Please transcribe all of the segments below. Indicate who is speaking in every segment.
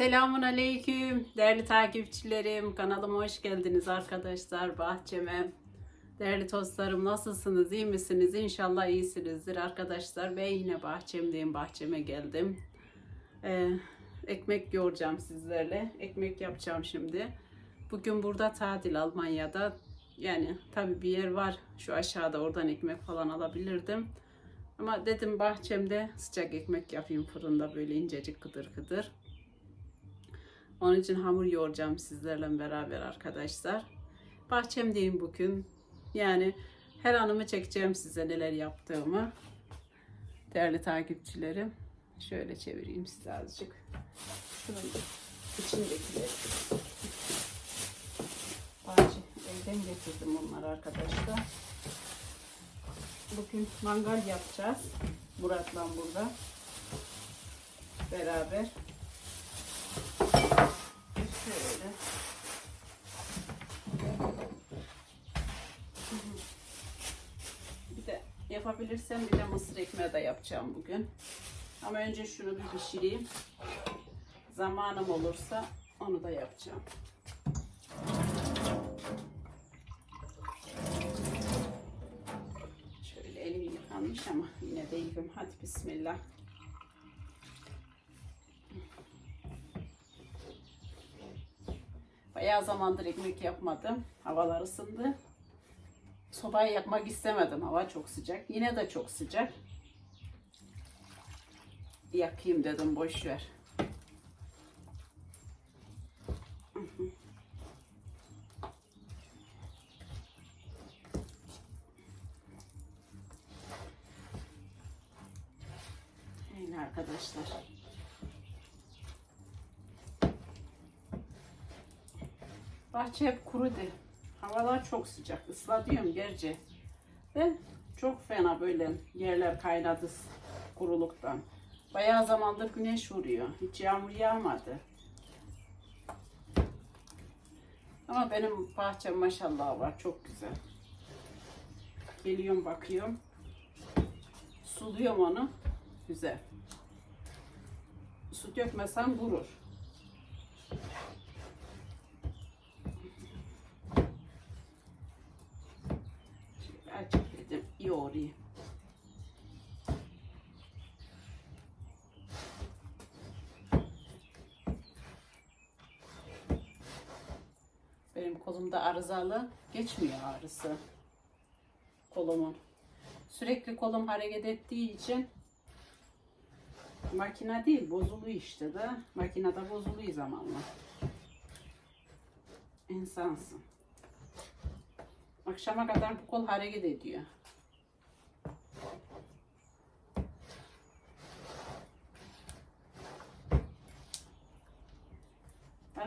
Speaker 1: Selamun Aleyküm değerli takipçilerim. Kanalıma hoş geldiniz arkadaşlar. Bahçeme. Değerli dostlarım nasılsınız? iyi misiniz? İnşallah iyisinizdir arkadaşlar. Ben yine bahçemdeyim. Bahçeme geldim. Ee, ekmek yoğuracağım sizlerle. Ekmek yapacağım şimdi. Bugün burada tatil Almanya'da. Yani tabii bir yer var. Şu aşağıda oradan ekmek falan alabilirdim. Ama dedim bahçemde sıcak ekmek yapayım fırında böyle incecik kıdır kıdır. Onun için hamur yoğuracağım sizlerle beraber arkadaşlar. Bahçemdeyim bugün. Yani her anımı çekeceğim size neler yaptığımı. Değerli takipçilerim. Şöyle çevireyim size azıcık. Şunun içindekileri. Bahçe evden getirdim onları arkadaşlar. Bugün mangal yapacağız. Murat'la burada. Beraber. Şöyle. Bir de yapabilirsem bir de mısır ekmeği de yapacağım bugün. Ama önce şunu bir pişireyim. Zamanım olursa onu da yapacağım. Şöyle elim yıkanmış ama yine de yıkım. Hadi bismillah. Bayağı zamandır ekmek yapmadım. Havalar ısındı. Sobayı yakmak istemedim. Hava çok sıcak. Yine de çok sıcak. Yakayım dedim boş ver. Öyle arkadaşlar. Bahçe hep kurudu. Havalar çok sıcak. Islatıyorum gerçi. Ve çok fena böyle yerler kaynadı kuruluktan. Bayağı zamandır güneş vuruyor. Hiç yağmur yağmadı. Ama benim bahçem maşallah var. Çok güzel. Geliyorum bakıyorum. Suluyorum onu. Güzel. Su dökmesem kurur. Şöyle Yoğurayım. Benim kolumda arızalı geçmiyor ağrısı. Kolumun. Sürekli kolum hareket ettiği için makine değil bozuluyor işte de. Makinede bozuluyor zamanla. İnsansın. Akşama kadar bu kol hareket ediyor.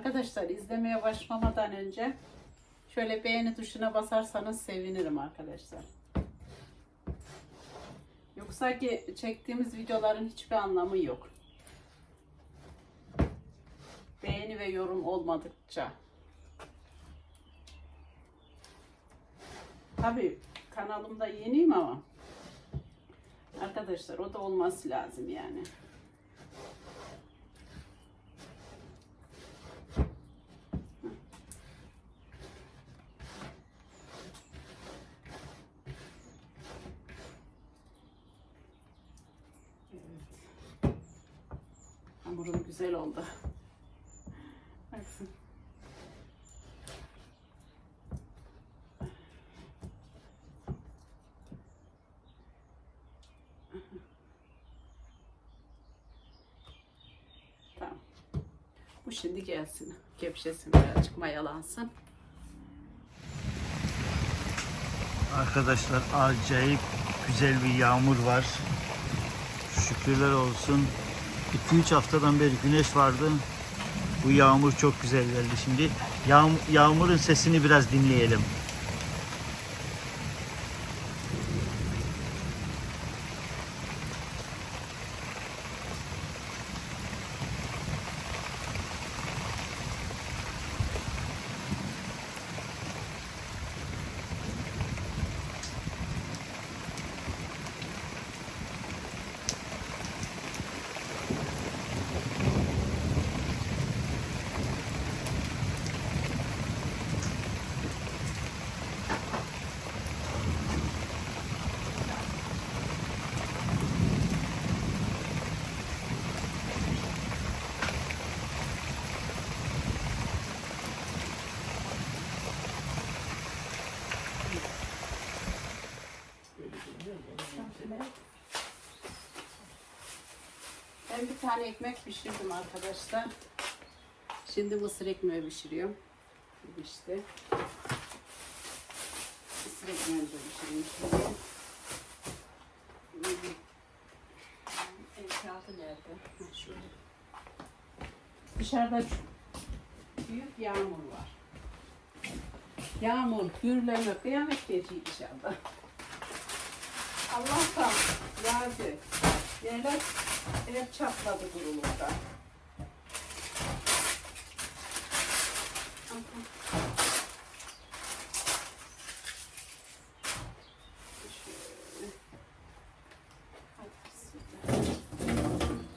Speaker 1: Arkadaşlar izlemeye başlamadan önce şöyle beğeni tuşuna basarsanız sevinirim arkadaşlar. Yoksa ki çektiğimiz videoların hiçbir anlamı yok. Beğeni ve yorum olmadıkça. Tabii kanalımda yeniyim ama arkadaşlar o da olması lazım yani. Evet. Hamurum güzel oldu. Tamam. Bu şimdi gelsin. Gevşesin birazcık mayalansın.
Speaker 2: Arkadaşlar acayip güzel bir yağmur var. Şükürler olsun. 2-3 haftadan beri güneş vardı. Bu yağmur çok güzel geldi şimdi. Yağm- yağmurun sesini biraz dinleyelim.
Speaker 1: Ben bir tane ekmek pişirdim arkadaşlar. Şimdi mısır ekmeği pişiriyorum. İşte. Mısır ekmeğini de pişireyim şimdi. El kağıdı nerede? Şöyle. Dışarıda büyük yağmur var. Yağmur, gürleme, kıyamet geçiyor inşallah. Allah'tan yağdı. Yerler hep çatladı kurulukta. Şöyle. Hadi bismillah.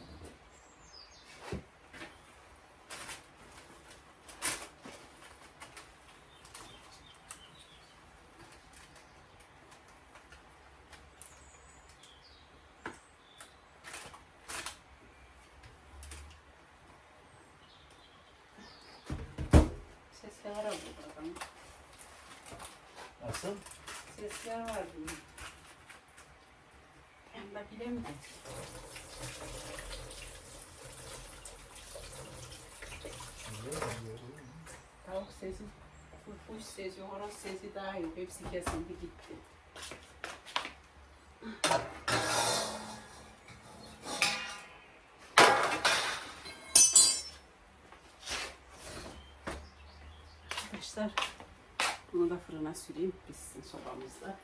Speaker 1: Sesler var burada.
Speaker 2: Nasıl?
Speaker 1: Sesler var burada. Ben de bilemedim. Tavuk sesi, kuş sesi, horoz sesi daha yok. Hepsi kesildi gitti. Arkadaşlar bunu da fırına süreyim pişsin sobamızda.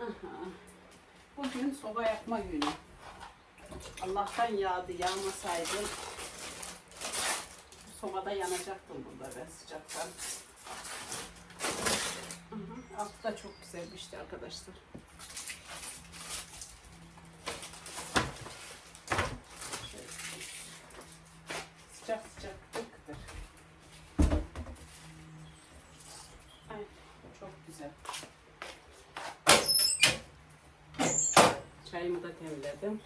Speaker 1: Aha. Bugün soba yakma günü. Allah'tan yağdı yağmasaydı sobada yanacaktım burada ben sıcaktan. Aha, Altı da çok güzel pişti arkadaşlar. Şöyle. Sıcak sıcak kıtır kıtır. Ay, çok güzel. Çayımı da temizledim.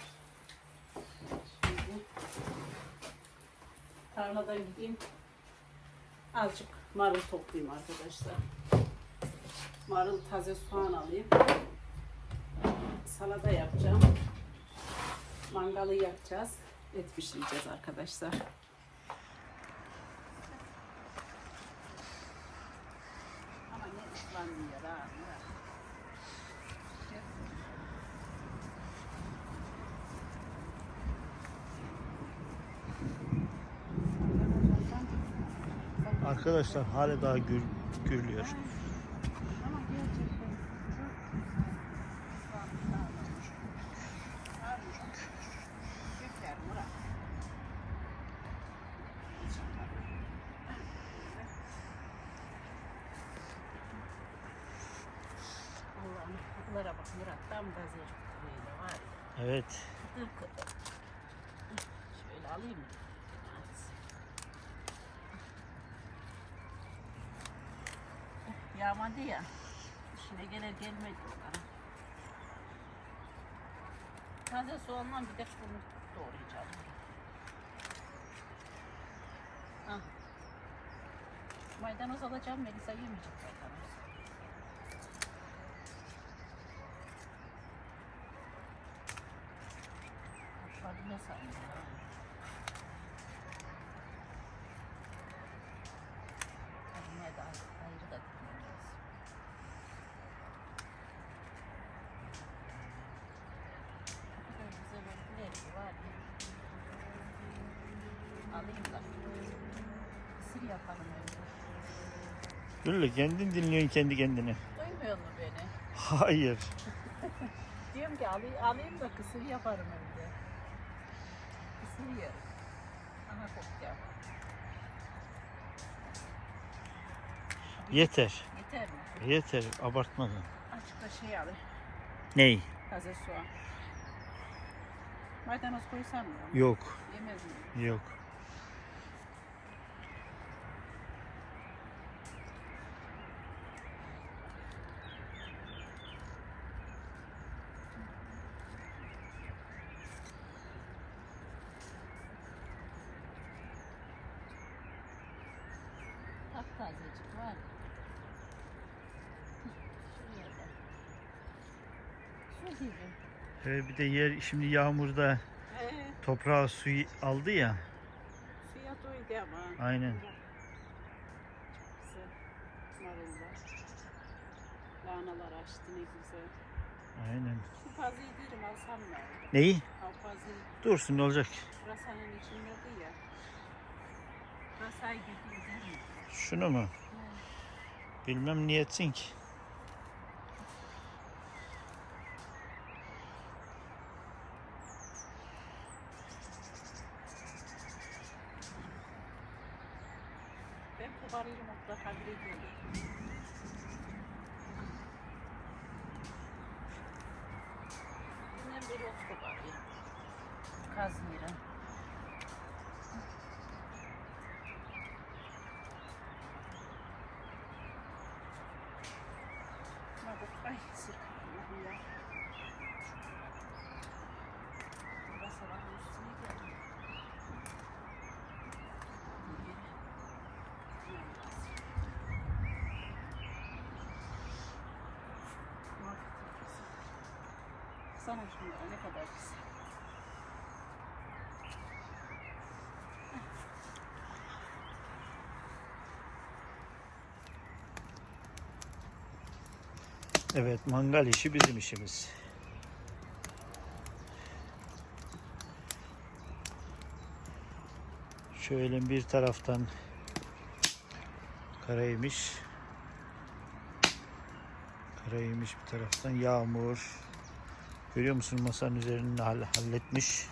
Speaker 1: Şimdi tarladan gideyim. Azıcık marul toplayayım arkadaşlar. Marul taze soğan alayım. Salata yapacağım. Mangalı yakacağız. Et pişireceğiz arkadaşlar. Ama ne ıslanmıyor ha. Murat.
Speaker 2: Arkadaşlar hala daha gür, gürlüyor.
Speaker 1: Ama gerçekten çok Süper Murat. Allah'ım kapılara bak Murat tam da zevkli böyle var ya.
Speaker 2: Evet.
Speaker 1: Kıtır kıtır. Şöyle alayım mı? Yağmadı ya. İşine gelir gelmedi onlara. Taze soğanla bir de bunu doğrayacağım. Ha. Maydanoz alacağım. Melisa yemeyecek maydanoz. Hadi ne sanıyorsun? Elime de ayrı da dikmem lazım. Bu kadar güzel örgüler ki var ya. Alayım da. Sır yapalım önce.
Speaker 2: Güllü kendin dinliyorsun kendi kendine.
Speaker 1: Duymuyor mu beni?
Speaker 2: Hayır.
Speaker 1: Diyorum ki alayım, alayım da kısır yaparım evde. Kısır yerim. Aha kokacağım.
Speaker 2: Yeter.
Speaker 1: Yeter mi?
Speaker 2: Yeter. Abartmadan.
Speaker 1: Açık da şey alayım.
Speaker 2: Ney?
Speaker 1: Taze soğan. Maydanoz koysam mı?
Speaker 2: Yok.
Speaker 1: Yemez mi?
Speaker 2: Yok.
Speaker 1: Taptazecik var. Şuraya bak. gibi.
Speaker 2: Ee, bir de yer şimdi yağmurda
Speaker 1: Ee,
Speaker 2: toprağı suyu aldı ya.
Speaker 1: suya doydu ama.
Speaker 2: Aynen.
Speaker 1: Güzel. Marullar. Lahanalar açtı ne güzel.
Speaker 2: Aynen.
Speaker 1: Şu pazıyı derim alsam mı?
Speaker 2: Neyi?
Speaker 1: Ha pazıyı
Speaker 2: Dursun ne olacak?
Speaker 1: pırasanın içinde ya. Pırasayı gibi değil mi?
Speaker 2: Şunu mu? Bilmem niyetsin ki.
Speaker 1: Ay sırkım ya. Basaların üstüne geldim. Sana şunlara ne kadar güzel.
Speaker 2: Evet mangal işi bizim işimiz. Şöyle bir taraftan karaymış. Karaymış bir taraftan yağmur. Görüyor musun masanın üzerinde hall- halletmiş.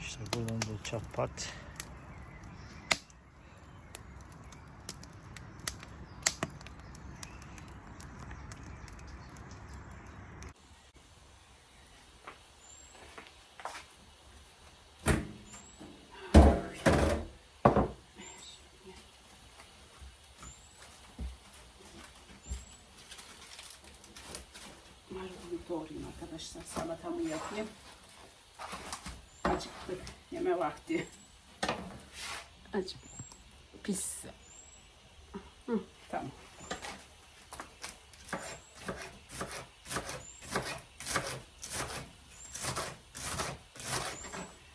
Speaker 2: İşte buradan da çapat.
Speaker 1: Vakti. Acık. Pis. Hı, tamam.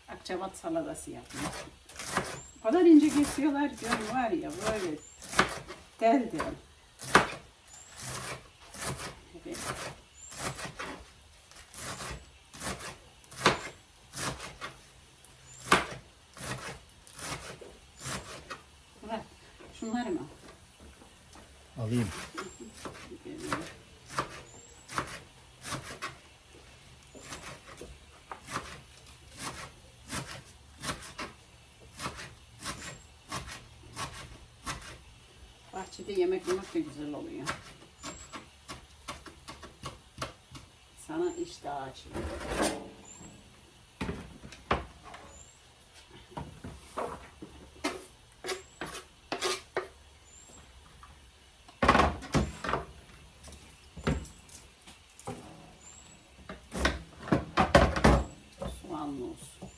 Speaker 1: Akçabat salatası yapayım. O kadar ince kesiyorlar onu var ya böyle del del. Evet. Murat, şunları mı?
Speaker 2: Alayım.
Speaker 1: Bahçede yemek yemek de güzel oluyor. Sana iştah açıyor. Soğanlı olsun.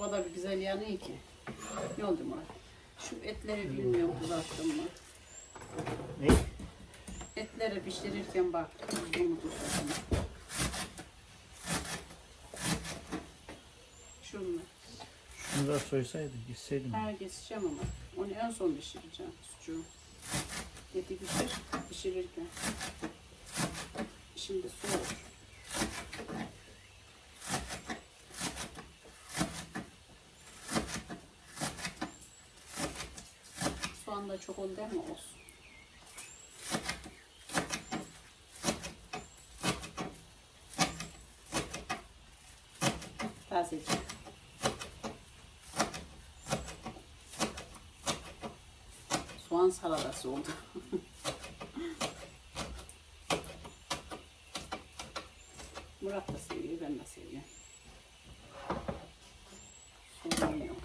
Speaker 1: Bir güzel yanıyor ki. Ne oldu Murat? Şu etleri bilmiyorum uzattım mı?
Speaker 2: Ne?
Speaker 1: Etleri pişirirken bak. Bunu. Şunlar.
Speaker 2: Şunu da soysaydık gitseydim.
Speaker 1: Ha keseceğim ama. Onu en son pişireceğim. Sucuğu. Eti pişir. Pişirirken. Şimdi soğur. Soğan da çok oldu ama olsun. Tazecik. Soğan salatası oldu. Murat da seviyor, ben de seviyorum. Sorun yok.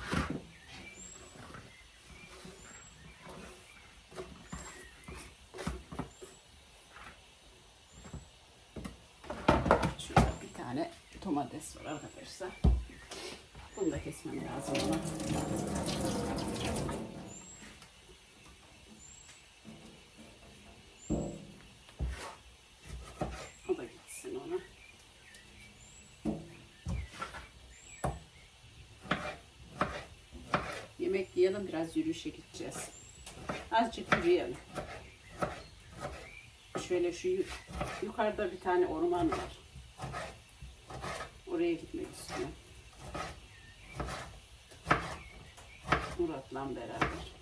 Speaker 1: Şurada bir tane domates var arkadaşlar. Bunu da kesmem lazım ona. O da gitsin ona. Yemek yiyelim biraz yürüyüşe gideceğiz. Azıcık yürüyelim. Şöyle şu yu- yukarıda bir tane orman var. Oraya gitmek istiyorum. Murat'la beraber.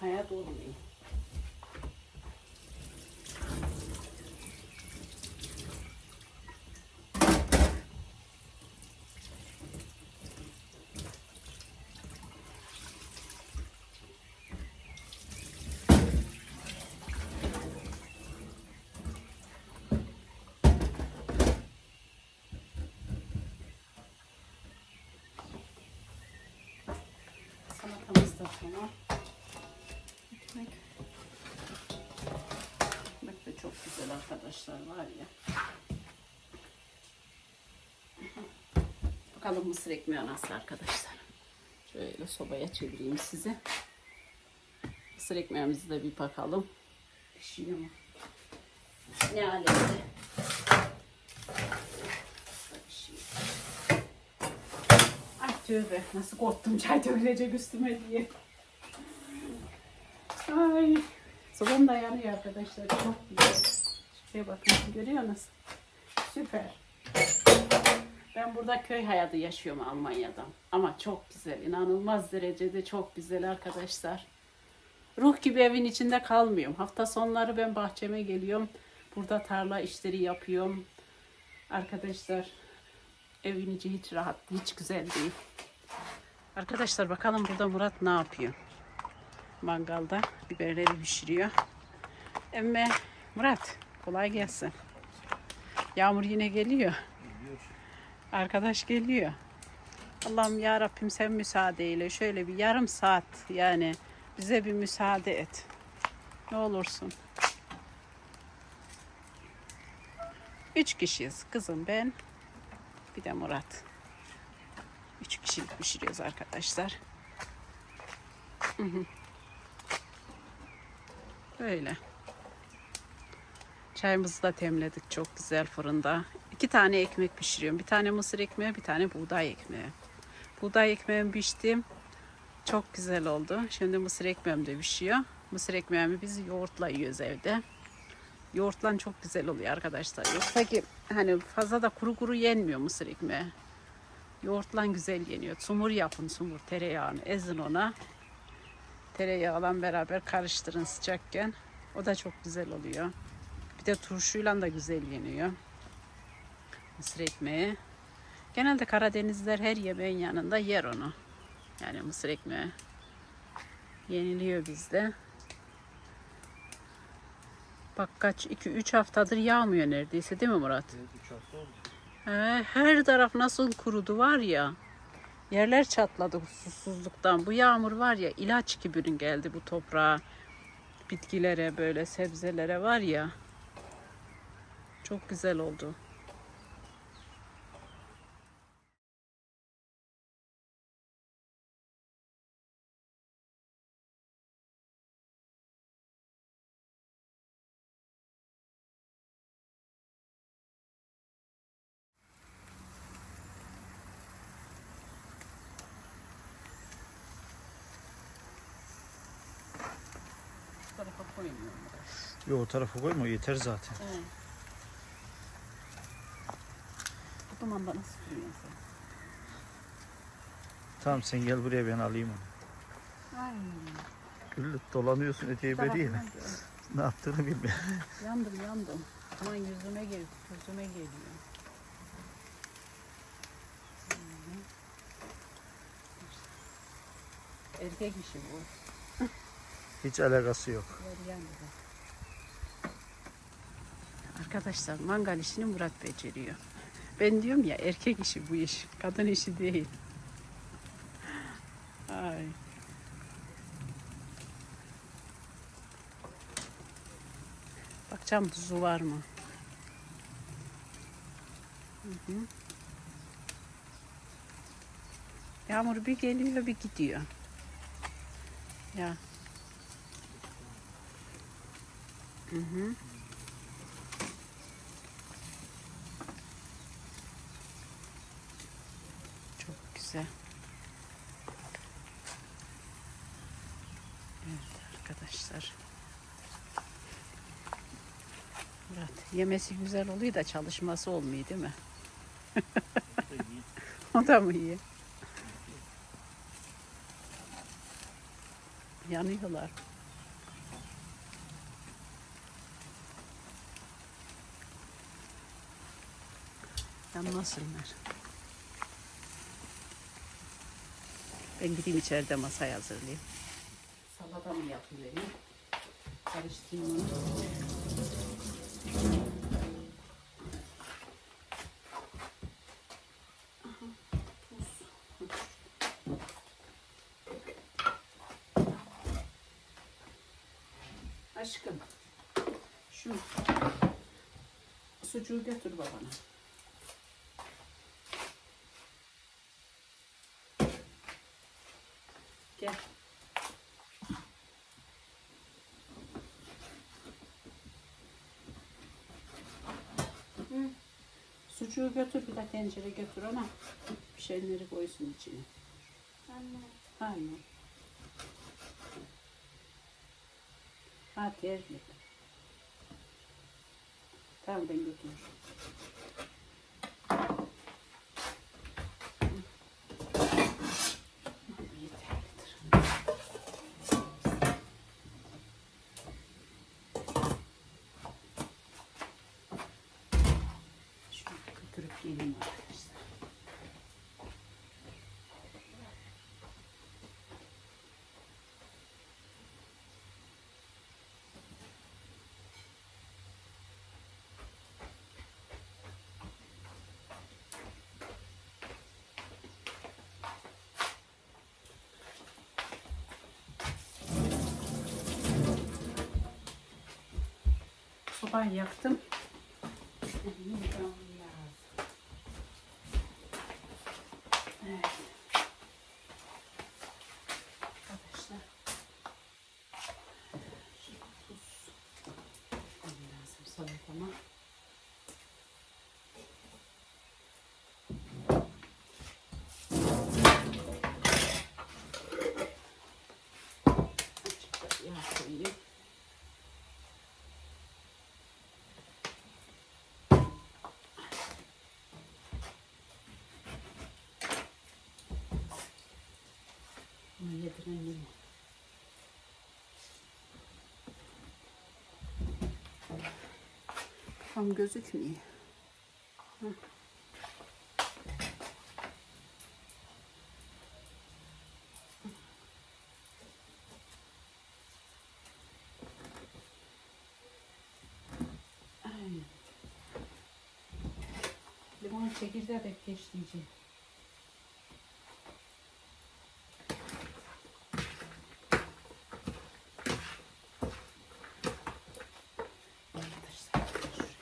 Speaker 1: Hayat olmuyor. Da tamam. Ekmek. Ekmek de çok güzel arkadaşlar var ya. Bakalım mısır ekmeği nasıl arkadaşlar. Şöyle sobaya çevireyim size. Mısır ekmeğimizi de bir bakalım. Pişiyor mu? Ne alemde? Pişiyor. Ay tövbe nasıl korktum çay dökülecek üstüme diye. Ay. Sobam da yanıyor arkadaşlar. Çok güzel. Şuraya bakın görüyor musunuz? Süper. Ben burada köy hayatı yaşıyorum Almanya'da. Ama çok güzel. inanılmaz derecede çok güzel arkadaşlar. Ruh gibi evin içinde kalmıyorum. Hafta sonları ben bahçeme geliyorum. Burada tarla işleri yapıyorum. Arkadaşlar evin içi hiç rahat, hiç güzel değil. Arkadaşlar bakalım burada Murat ne yapıyor? Mangalda biberleri pişiriyor. Emme Murat kolay gelsin. Yağmur yine geliyor. Arkadaş geliyor. Allah'ım ya Rabbim sen müsaade eyle. Şöyle bir yarım saat yani bize bir müsaade et. Ne olursun. Üç kişiyiz. Kızım ben. Bir de Murat. Üç kişilik pişiriyoruz arkadaşlar. Böyle. Çayımızı da temledik çok güzel fırında. İki tane ekmek pişiriyorum. Bir tane mısır ekmeği, bir tane buğday ekmeği. Buğday ekmeğim pişti. Çok güzel oldu. Şimdi mısır ekmeğim de pişiyor. Mısır ekmeğimi biz yoğurtla yiyoruz evde. Yoğurtla çok güzel oluyor arkadaşlar. Yoksa ki hani fazla da kuru kuru yenmiyor mısır ekmeği. Yoğurtla güzel yeniyor. Sumur yapın sumur tereyağını ezin ona. Tereyağıyla beraber karıştırın sıcakken. O da çok güzel oluyor. Bir de turşuyla da güzel yeniyor. Mısır ekmeği. Genelde Karadenizler her yemeğin yanında yer onu. Yani mısır ekmeği. Yeniliyor bizde. Bak kaç 2-3 haftadır yağmıyor neredeyse değil mi Murat? He, her taraf nasıl kurudu var ya. Yerler çatladı susuzluktan. Bu yağmur var ya ilaç gibi geldi bu toprağa. Bitkilere böyle sebzelere var ya. Çok güzel oldu. Tarafa koymuyorum.
Speaker 2: Yok o tarafa koyma yeter zaten.
Speaker 1: Evet. Bu dumanda nasıl sürüyorsun sen?
Speaker 2: Tamam sen gel buraya ben alayım onu.
Speaker 1: Ay.
Speaker 2: Güllü dolanıyorsun öteye beriye. Ne yaptığını bilmiyorum.
Speaker 1: Yandım yandım. Aman yüzüme gel, yüzüme geliyor. Erkek işi bu.
Speaker 2: Hiç alakası yok.
Speaker 1: Arkadaşlar mangal işini Murat beceriyor. Ben diyorum ya erkek işi bu iş. Kadın işi değil. Ay. Bakacağım tuzu var mı? Hı hı. Yağmur bir geliyor bir gidiyor. Ya. Hı. Çok güzel. Evet arkadaşlar. Murat yemesi güzel oluyor da çalışması olmuyor değil mi? o da mı iyi? Yanıyorlar. Yanmasınlar. Ben gideyim içeride masayı hazırlayayım. Salata mı yapıvereyim? Karıştırayım onu. Aşkım. Şu sucuğu götür babana. Gel. Hı. Sucuğu götür bir de tencere götür ona. Bir şeyleri koysun içine.
Speaker 3: Anne.
Speaker 1: Hayır. Ha terlik. Tamam ben götürürüm. Yeterlidir. Şunu götürüp geleyim arkadaşlar. Sobayı yaktım. Elimi yıkamam lazım. Evet. Arkadaşlar. Şimdi tuz. koymam lazım salatama. Azıcık da yağ koyayım. Bunu yedirelim. Tam gözükmüyor. Aynen. Limon çekirdeği de keşleyeceğim. Arkadaşlar şuraya.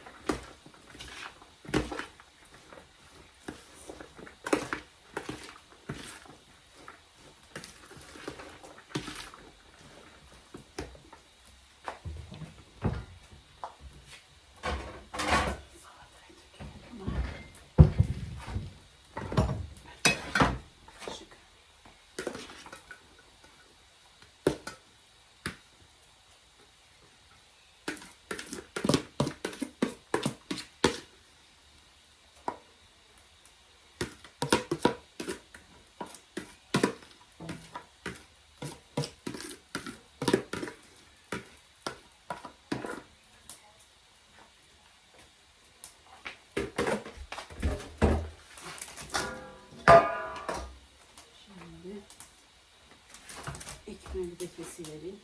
Speaker 1: Salatayı dökelim. Kesivereyim.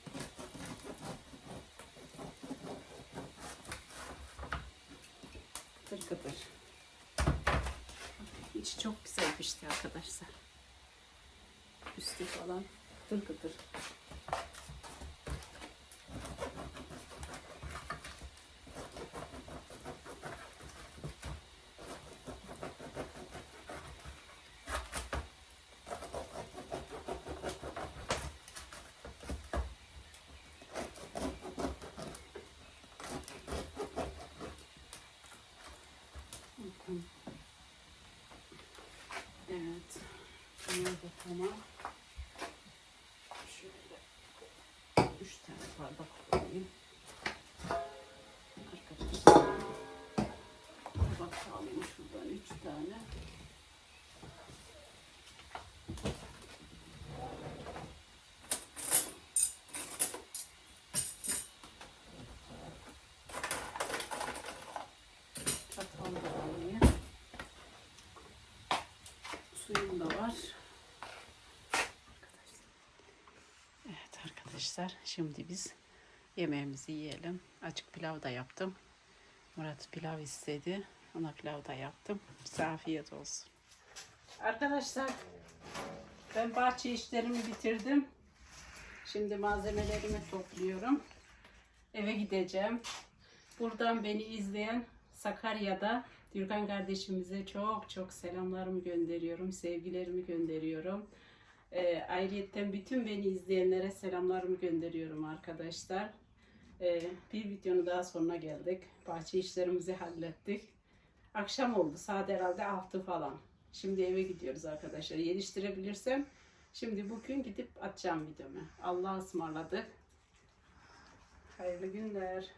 Speaker 1: Kıtır kıtır. İçi çok güzel pişti arkadaşlar. Üstü falan kıtır kıtır. Bakın. Evet. Bunlar da tamam. Şöyle üç tane bardak koyayım. Arkadaşlar. Tabak alayım şuradan üç tane. Çatal da alayım. Suyum da var. Evet arkadaşlar şimdi biz yemeğimizi yiyelim. Açık pilav da yaptım. Murat pilav istedi. Ona pilav da yaptım. Size afiyet olsun. Arkadaşlar ben bahçe işlerimi bitirdim. Şimdi malzemelerimi topluyorum. Eve gideceğim. Buradan beni izleyen Sakarya'da Dürkan kardeşimize çok çok selamlarımı gönderiyorum. Sevgilerimi gönderiyorum. Ee, ayrıyetten bütün beni izleyenlere selamlarımı gönderiyorum arkadaşlar. Ee, bir videonun daha sonuna geldik. Bahçe işlerimizi hallettik. Akşam oldu. Saat herhalde 6 falan. Şimdi eve gidiyoruz arkadaşlar. Yetiştirebilirsem şimdi bugün gidip atacağım videomu. Allah'a ısmarladık. Hayırlı günler.